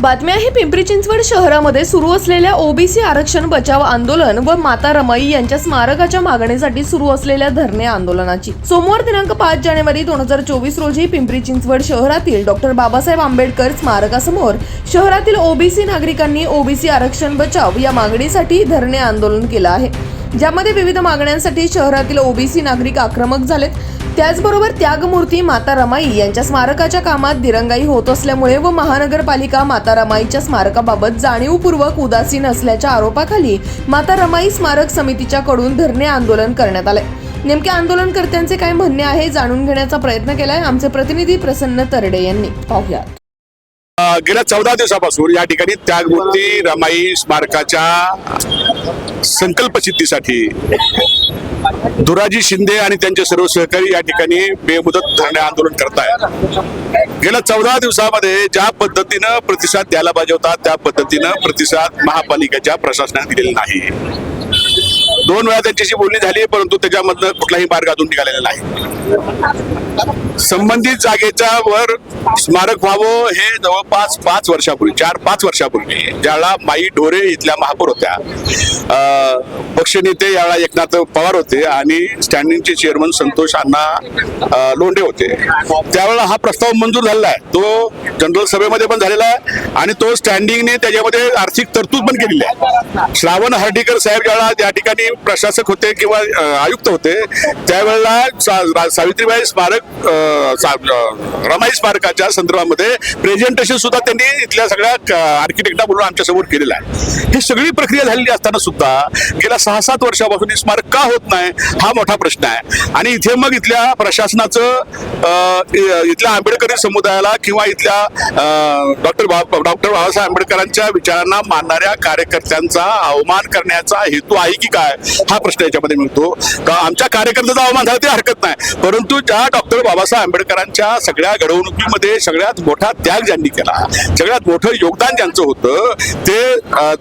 बातमी आहे पिंपरी चिंचवड शहरामध्ये सुरू असलेल्या ओबीसी आरक्षण बचाव आंदोलन व माता रमाई यांच्या स्मारकाच्या मागणीसाठी सुरू असलेल्या धरणे आंदोलनाची. सोमवार दिनांक पाच जानेवारी दोन हजार चोवीस रोजी पिंपरी चिंचवड शहरातील डॉक्टर बाबासाहेब आंबेडकर स्मारकासमोर शहरातील ओबीसी नागरिकांनी ओबीसी आरक्षण बचाव या मागणीसाठी धरणे आंदोलन केलं आहे. ज्यामध्ये विविध मागण्यांसाठी शहरातील ओबीसी नागरिक आक्रमक झालेत. त्याचबरोबर त्यागमूर्ती माता रमाई यांच्या स्मारकाच्या कामात दिरंगाई होत असल्यामुळे व महानगरपालिका माता रमाईच्या स्मारकाबाबत जाणीवपूर्वक उदासीन असल्याच्या आरोपाखाली माता रमाई स्मारक समितीच्या कडून धरणे आंदोलन करण्यात आले नेमके आंदोलनकर्त्यांचे काय म्हणणे आहे जाणून घेण्याचा प्रयत्न केलाय आमचे प्रतिनिधी प्रसन्न तरडे यांनी. पाहुयात. गेल्या चौदा दिवसापासून या ठिकाणी त्यागमूर्ती रमाई स्मारकाच्या संकल्पसिद्धीसाठी दुराजी शिंदे आणि त्यांचे सर्व सहकारी या ठिकाणी बेमुदत धरणे आंदोलन करतायत. गेल्या चौदा दिवसामध्ये ज्या पद्धतीनं प्रतिसाद द्यायला पाहिजे होता त्या पद्धतीनं प्रतिसाद महापालिकेच्या प्रशासनाने दिलेला नाही. दोन वेळा त्यांच्याशी बोलणी झाली परंतु त्याच्यामधनं कुठलाही मार्ग अजून निघालेला नाही. संबंधित जागेच्या वर स्मारक व्हावं हे जवळपास पाच वर्षापूर्वी चार पाच वर्षापूर्वी ज्याला माई ढोरे इथल्या महापौर होत्या. पक्षनेते याला एकनाथ पवार होते आणि स्टँडिंगचे चेअरमन संतोष अण्णा लोंढे होते. त्यावेळेला हा प्रस्ताव मंजूर झालेला आहे. तो जनरल सभेमध्ये पण झालेला आहे आणि तो स्टँडिंगने त्याच्यामध्ये आर्थिक तरतूद पण केलेली आहे. श्रावण हर्डीकर साहेब ज्यावेळेला त्या ठिकाणी प्रशासक होते किंवा आयुक्त होते त्यावेळेला सा- सावित्रीबाई स्मारक सा- रमाई स्मारकाच्या संदर्भामध्ये प्रेझेंटेशन सुद्धा त्यांनी इथल्या सगळ्या आर्किटेक्टा बोलून आमच्यासमोर केलेलं आहे. ही सगळी प्रक्रिया झालेली असताना सुद्धा गेल्या सहा सात वर्षापासून हे स्मारक का होत नाही हा मोठा प्रश्न आहे. आणि इथे मग इथल्या प्रशासनाचं इथल्या आंबेडकरी समुदायाला किंवा इथल्या डॉक्टर डॉक्टर बाबासाहेब आंबेडकरांच्या विचारांना मानणाऱ्या कार्यकर्त्यांचा अवमान करण्याचा हेतू आहे की काय? हा प्रश्न याच्यामध्ये मिळतो का आमच्या कार्यकर्त्याचा अवमान झाला ते हरकत नाही. परंतु ज्या डॉक्टर बाबासाहेब आंबेडकरांच्या सगळ्या घडवणुकीमध्ये सगळ्यात मोठा त्याग ज्यांनी केला सगळ्यात मोठं योगदान ज्यांचं होतं ते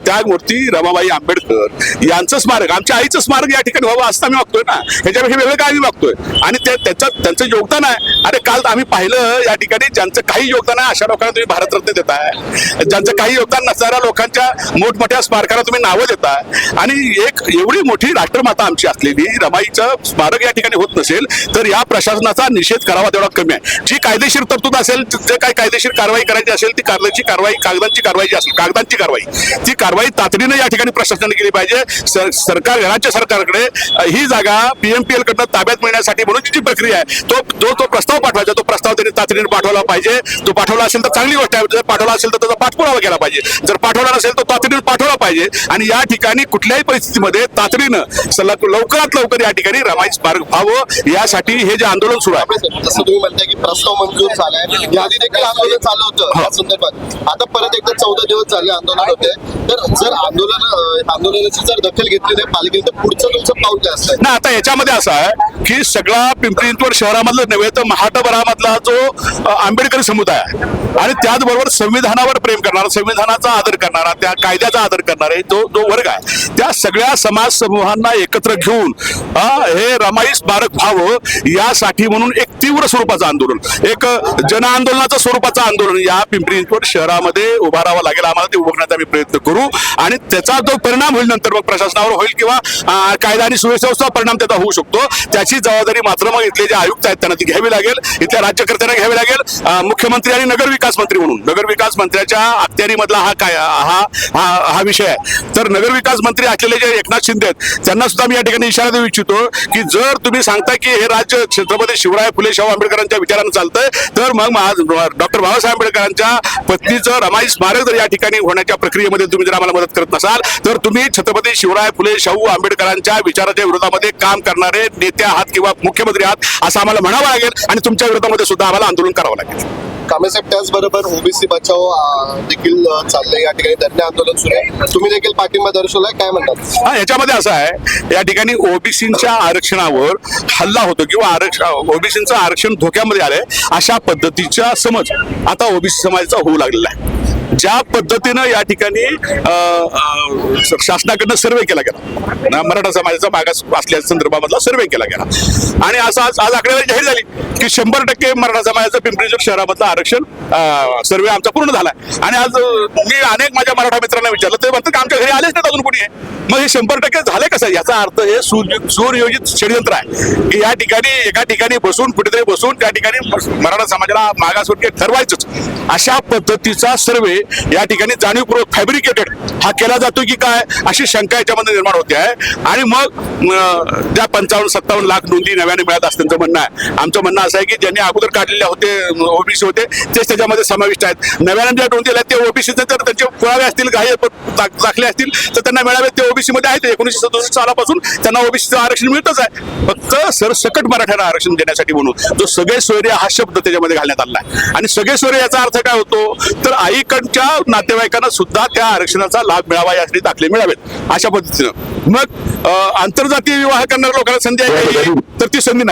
त्यागमूर्ती रमाबाई आंबेडकर यांचं स्मारक आमच्या आईचं स्मारक या ठिकाणी व्हावं असं आम्ही मागतोय ना. ह्याच्यापेक्षा वेगळं काय आम्ही मागतोय आणि ते त्याचं त्यांचं योगदान आहे. अरे काल आम्ही पाहिलं या ठिकाणी ज्यांचं काही योगदान आहे अशा लोकांना तुम्ही भारतरत्न देताय. ज्यांचं काही योगदान नसणाऱ्या लोकांच्या मोठमोठ्या स्मारकाला तुम्ही नावं देताय आणि एक एवढी मोठी राष्ट्रमाता आमची असलेली रमाईचं स्मारक या ठिकाणी होत नसेल तर या प्रशासनाचा निषेध करावा तेवढा कमी आहे. जी कायदेशीर तरतूद असेल जे काय कायदेशीर कारवाई करायची असेल ती कारल्याची कारवाई कागदांची कारवाई जी असेल कागदांची कारवाई ती कारवाई तातडीनं या ठिकाणी प्रशासनाने केली पाहिजे. सरकार राज्य सरकारकडे ही जागा पीएमपीएल कडनं ताब्यात मिळण्यासाठी म्हणून जी प्रक्रिया आहे तो जो तो प्रस्ताव पाठवायचा. तो प्रस्ताव त्यांनी तातडीने पाठवला पाहिजे. तो पाठवला असेल तर चांगली गोष्ट आहे. जर पाठवला असेल तर त्याचा पाठपुरावा केला पाहिजे. जर पाठवला नसेल तर तातडीने पाठवला पाहिजे. आणि या ठिकाणी कुठल्याही परिस्थितीमध्ये तातडीनं सलग लवकरात लवकर या ठिकाणी रमाई स्मारक व्हावं यासाठी हे जे आंदोलन सुरू आहे. जसं तुम्ही म्हणताय की प्रस्ताव मंजूर झालाय. याआधी देखील आंदोलन चालू होतं या संदर्भात. आता परत एकदा चौदा दिवस झाले आंदोलन होते. तर जर आंदोलन आंदोलनाची जर दखल घेतली नाही पालिकेने तर पुढचं तुमचं पाऊल काय असतं? ना आता याच्यामध्ये असं आहे की सगळा पिंपरी चिंचवड शहरामधलं नव्हे तर महाटबरामधला जो आंबेडकरी समुदाय आहे. आणि त्याचबरोबर संविधानावर प्रेम करणारा संविधानाचा आदर करणारा त्या कायद्याचा आदर करणारे जो जो वर्ग आहे त्या सगळ्या समाज समूहांना एकत्र घेऊन हे रमाई स्मारक व्हावं यासाठी म्हणून एक तीव्र स्वरूपाचं आंदोलन. एक जन आंदोलनाचं स्वरूपाचं आंदोलन या पिंपरी चिंचवड शहरामध्ये उभारावं लागेल. आम्हाला ते उभारण्याचा आम्ही प्रयत्न करू. आणि त्याचा जो परिणाम होईल नंतर मग प्रशासनावर होईल किंवा कायदा आणि सुव्यवस्थेचा परिणाम त्याचा होऊ शकतो. त्याची जबाबदारी मात्र मग इथले जे आयुक्त आहेत त्यांना ती घ्यावी लागेल. इथल्या राज्यकर्त्यांना घ्यावी लागेल. मुख्यमंत्री आणि नगर विकास मंत्री म्हणून. नगर विकास मंत्र्याच्या अखत्यारीमधला हा काय हा हा हा विषय आहे. तर नगर विकास मंत्री असलेले जे एकनाथ शिंदे आहेत. त्यांना सुद्धा मी या ठिकाणी इशारा देऊ इच्छितो की जर तुम्ही सांगता की हे राज्य छत्रपती शिवराय फुले शाहू आंबेडकरांच्या विचारानं चालतंय तर मग डॉक्टर बाबासाहेब आंबेडकरांच्या पत्नीचं रमाई स्मारक जर या ठिकाणी होण्याच्या प्रक्रियेमध्ये तुम्ही जर आम्हाला मदत करत नसाल तर तुम्ही छत्रपती शिवराय फुले शाहू आंबेडकरांच्या विचाराच्या विरोधामध्ये काम करणारे नेते आहात किंवा मुख्यमंत्री आहात असं आम्हाला म्हणावं लागेल आणि तुमच्या विरोधामध्ये सुद्धा आम्हाला आंदोलन करावं लागेल. कामेसाहेब त्याचबरोबर ओबीसी बचाव देखील चाललंय. या ठिकाणी धरणे आंदोलन सुरू आहे. तुम्ही देखील पाठिंबा दर्शवलाय काय म्हणतात? हा याच्यामध्ये असं आहे या ठिकाणी ओबीसीच्या आरक्षणावर हल्ला होतो किंवा आरक्षण ओबीसीचं आरक्षण धोक्यामध्ये आलंय अशा पद्धतीचा समज आता ओबीसी समाजाचा होऊ लागलेला आहे. ज्या पद्धतीनं या ठिकाणी शासनाकडनं सर्वे केला गेला. मराठा समाजाचा मागास असल्या संदर्भामधला सर्वे केला गेला. आणि असं आज आज आकडेवारी जाहीर झाली की शंभर टक्के मराठा समाजाचं पिंपरी चिंचवड शहरामधलं आरक्षण सर्वे आमचा पूर्ण झालाय. आणि आज मी अनेक माझ्या मराठा मित्रांना विचारलं ते म्हणतात आमच्या घरी आलेच नाही अजून कोणी. आहे मग हे शंभर टक्के झाले कसं? याचा अर्थ हे सुनियोजित षडयंत्र आहे. की या ठिकाणी एका ठिकाणी बसून कुठेतरी बसून त्या ठिकाणी मराठा समाजाला मागासवर्गीय ठरवायचंच. अशा पद्धतीचा सर्वे या ठिकाणी जाणीवपूर्वक फॅब्रिकेटेड हा केला जातो की काय अशी शंका याच्यामध्ये निर्माण होते आहे. आणि मग त्या पंचावन्न सत्तावन्न लाख नोंदी नव्याने मिळत असं त्यांचं म्हणणं आहे. आमचं म्हणणं असं आहे की ज्यांनी अगोदर काढलेले होते ओबीसी होते तेच त्याच्यामध्ये समाविष्ट आहेत. नव्याने ज्या नोंदी आल्या ते ओबीसीचे जर त्यांचे पुरावे असतील काही दाखले असतील तर त्यांना मिळावे ते ओबीसी मध्ये आहेत. एकोणीसशे सदुसष्ट सालापासून त्यांना ओबीसीचं आरक्षण मिळतच आहे. फक्त सरसकट मराठ्यांना आरक्षण देण्यासाठी म्हणून. जो सगळे सोयरे हा शब्द त्याच्यामध्ये घालण्यात आला आहे. आणि सगळे सोयरे याचा अर्थ काय होतो? तर आईकडच्या नातेवाईकांना सुद्धा त्या आरक्षणाचा लाभ मिळावा यासाठी दाखले मिळावेत अशा पद्धतीनं. मग आंतरजातीय विवाह करणाऱ्या लोकांना संधी आहे का? तर ती संधी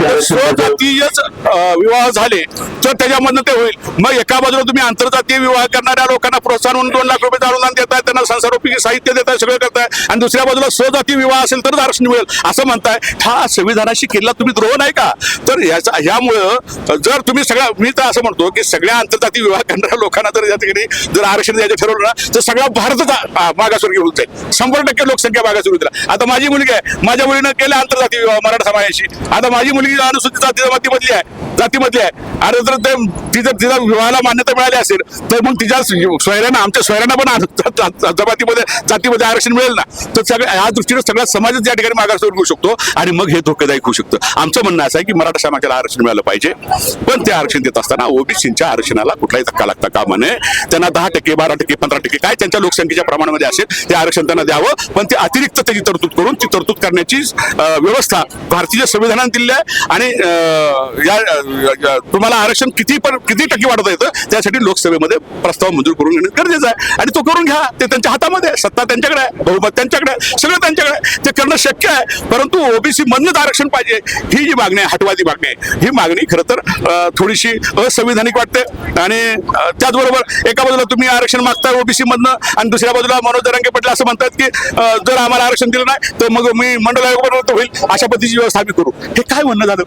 तर स्वजातीयच अं, विवाह झाले तर त्याच्यामधनं ते होईल. मग एका बाजूला तुम्ही आंतरजातीय विवाह करणाऱ्या लोकांना प्रोत्साहन म्हणून दोन लाख रुपये अनुदान देताय त्यांना संसारोपी साहित्य देताय सगळं करताय आणि दुसऱ्या बाजूला स्वजाती विवाह असेल तरच आरक्षण मिळेल असं म्हणताय. हा संविधानाशी केलेला तुम्ही द्रोह नाही का? तर याचा ह्यामुळं जर तुम्ही सगळ्या मी तर असं म्हणतो की सगळ्या आंतरजातीय विवाह करणाऱ्या लोकांना जर या ठिकाणी जर आरक्षण द्यायचं ठरवलं ना तर सगळा भारतच मागासवर्गीय होऊन जाईल. शंभर टक्के लोकसंख्या मागे सुरू दिला आता माझी मुलगी आहे. माझ्या मुलीनं केलं आंतरजातीय विवाह मराठा समाजाशी. आता माझी मुलगी अनुसूचित जाती जमातीमधली आहे. जातीमधली आहे. आणि जर ते तिचं तिचा विवाहाला मान्यता मिळाली असेल तर मग तिच्या सोयऱ्यांना आमच्या सोयऱ्यांना पण जमातीमध्ये जातीमध्ये आरक्षण मिळेल ना. तर सगळ्या या दृष्टीने सगळा समाजच या ठिकाणी मागासवर होऊ शकतो आणि मग हे धोकेदायक होऊ शकतं. आमचं म्हणणं असं आहे की मराठा समाजाला आरक्षण मिळालं पाहिजे. पण ते आरक्षण देत असताना ओबीसीच्या आरक्षणाला कुठलाही धक्का लागता कामा नये. त्यांना दहा टक्के बारा टक्के पंधरा टक्के काय त्यांच्या लोकसंख्येच्या प्रमाणामध्ये असेल ते आरक्षण त्यांना द्यावं. पण ते अतिरिक्त त्याची तरतूद करून ती तरतूद करण्याची व्यवस्था भारतीय संविधानात दिली आहे. आणि या तुम्हाला आरक्षण किती पण किती टक्के वाढवता येतं त्यासाठी लोकसभेमध्ये प्रस्ताव मंजूर करून घेणं गरजेचं आहे. आणि तो करून घ्या. ते त्यांच्या हातामध्ये आहे. सत्ता त्यांच्याकडे आहे. बहुमत त्यांच्याकडे आहे. सगळं त्यांच्याकडे आहे. ते करणं शक्य आहे. परंतु ओबीसी मधनंच आरक्षण पाहिजे ही जी मागणी आहे हटवादी मागणी आहे. ही मागणी खरं तर थोडीशी असंविधानिक वाटते. आणि त्याचबरोबर एका बाजूला तुम्ही आरक्षण मागताय ओबीसी मधनं आणि दुसऱ्या बाजूला मनोज जरांगे पटेल असं म्हणतात की जर आम्हाला आरक्षण दिलं नाही तर मग मी मंडळ आयोग होईल. अशा पद्धतीची व्यवस्था आम्ही करू. हे काय म्हणणं झालं?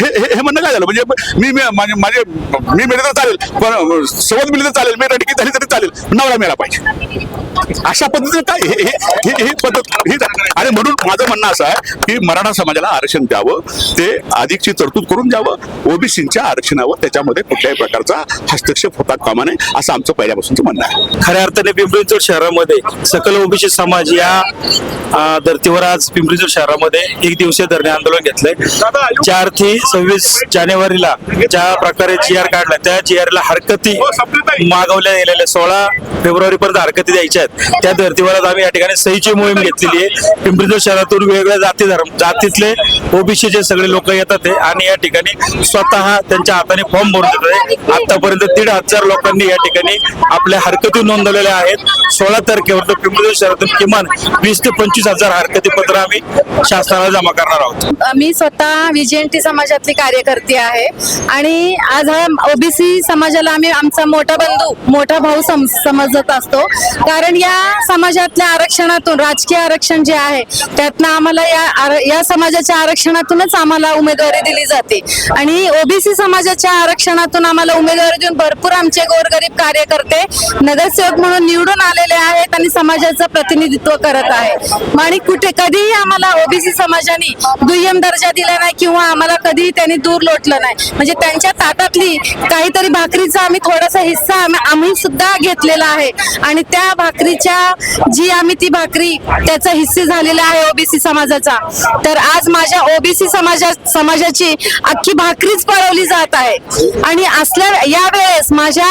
हे हे हे म्हणणं काय झालं? म्हणजे मी म्हणजे माझे माझे मी मिळत तर चालेल पण सोबत मिळत चालेल मी रडकी झाली तरी चालेल नवरा मिळाला पाहिजे. अशा पद्धतीने काय हे हे- हे पद्धत ही आणि म्हणून माझं म्हणणं असं आहे की मराठा समाजाला आरक्षण द्यावं ते अधिकची तरतूद करून द्यावं ओबीसीच्या आरक्षणावर त्याच्यामध्ये कुठल्याही प्रकारचा हस्तक्षेप होता कामा नये असं आमचं पहिल्यापासूनच म्हणणं आहे. खऱ्या अर्थाने पिंपरी चिंचवड शहरामध्ये सकल ओबीसी समाज या धर्तीवर आज पिंपरी चिंचवड शहरामध्ये एक दिवसीय धरणे आंदोलन घेतलंय. चार ते सव्वीस जानेवारीला ज्या प्रकारे जी आर काढला त्या जी आर ला हरकती मागवल्या गेलेल्या सोळा फेब्रुवारी पर्यंत हरकती द्यायच्या आहेत. त्या धर्तीवर आज आम्ही या ठिकाणी सहीची मोहीम घेतलेली आहे. पिंपरी शहरातून वेगवेगळ्या जाती धर्म जातीतले ओबीसीचे सगळे लोक येतात आणि या ठिकाणी स्वतः त्यांच्या हाताने फॉर्म भरून देत आहे आतापर्यंत दीड हजार लोकांनी या ठिकाणी आपल्या हरकती नोंदवलेल्या आहेत. सोळा तारखेवर तर पिंपरी शहरातून किमान वीस ते पंचवीस हजार हरकती पत्र आम्ही शासनाला जमा करणार आहोत. मी स्वतः विजयंती समाजातली कार्यकर्ती आहे. आणि आज हा ओबीसी समाजाला आम्ही आमचा मोठा बंधू मोठा भाऊ सम समजत असतो. कारण या समाजातल्या आरक्षणातून राजकीय आरक्षण जे आहे त्यातनं आम्हाला या या समाजाच्या आरक्षणातूनच आम्हाला उमेदवारी दिली जाते. आणि ओबीसी समाजाच्या आरक्षणातून आम्हाला उमेदवारी देऊन भरपूर आमचे गोरगरीब कार्यकर्ते नगरसेवक म्हणून निवडून आलेले आहेत आणि समाजाचं प्रतिनिधित्व करत आहे आणि कुठे कधीही आम्हाला ओबीसी समाजाने दुय्यम दर्जा दिला नाही किंवा आम्हाला कधीही त्यांनी दूर लोटलं नाही. म्हणजे त्यांच्या ताटातली काहीतरी भाकरीचा आम्ही थोडासा हिस्सा आम्ही सुद्धा घेतलेला आहे. आणि त्या भाकरीच्या जी आम्ही ती भाकरी त्याचा हिस्से झालेला आहे ओबीसी समाजाचा. तर आज माझ्या ओबीसी समाजा समाजाची अख्खी भाकरीच पळवली जात आहे. आणि असल्या या वेळेस माझ्या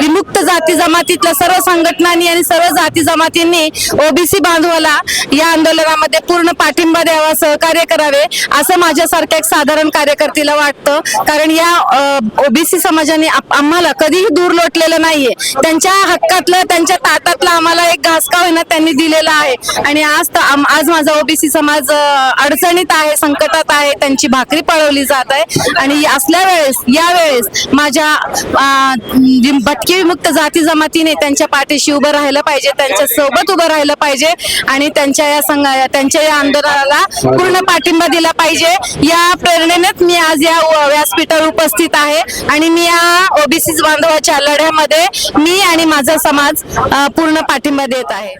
विमुक्त जाती जमातीतल्या सर्व संघटनांनी आणि सर्व जाती जमातींनी ओबीसी बांधवाला या आंदोलनामध्ये पूर्ण पाठिंबा द्यावा सहकार्य करावे असं माझ्यासारख्या एक साधारण कार्यकर्तीला वाटतं. कारण या ओबीसी समाजाने आम्हाला कधीही दूर लोटलेलं नाहीये. त्यांच्या हक्कातलं त्यांच्या ताटातलं आम्हाला एक घास का होईना त्यांनी दिलेला आहे. आणि आज तर आज माझा ओबीसी समाज अडचणीत आहे संकटात आहे त्यांची भाकरी पळवली जात आहे. आणि असल्या वेळेस यावेळेस माझ्या अं, भटकी विमुक्त जाती जमातीने त्यांच्या पाठीशी उभं राहिलं पाहिजे त्यांच्यासोबत उभं राहिलं पाहिजे आणि त्यांच्या या संघ त्यांच्या या आंदोलनाला पूर्ण पाठिंबा दिला पाहिजे. या प्रेरणेनेच मी आज या व- व्यासपीठावर उपस्थित आहे. आणि मी या ओबीसी बांधवाच्या लढ्यामध्ये मी आणि माझा समाज पूर्ण पाठिंबा देत आहे.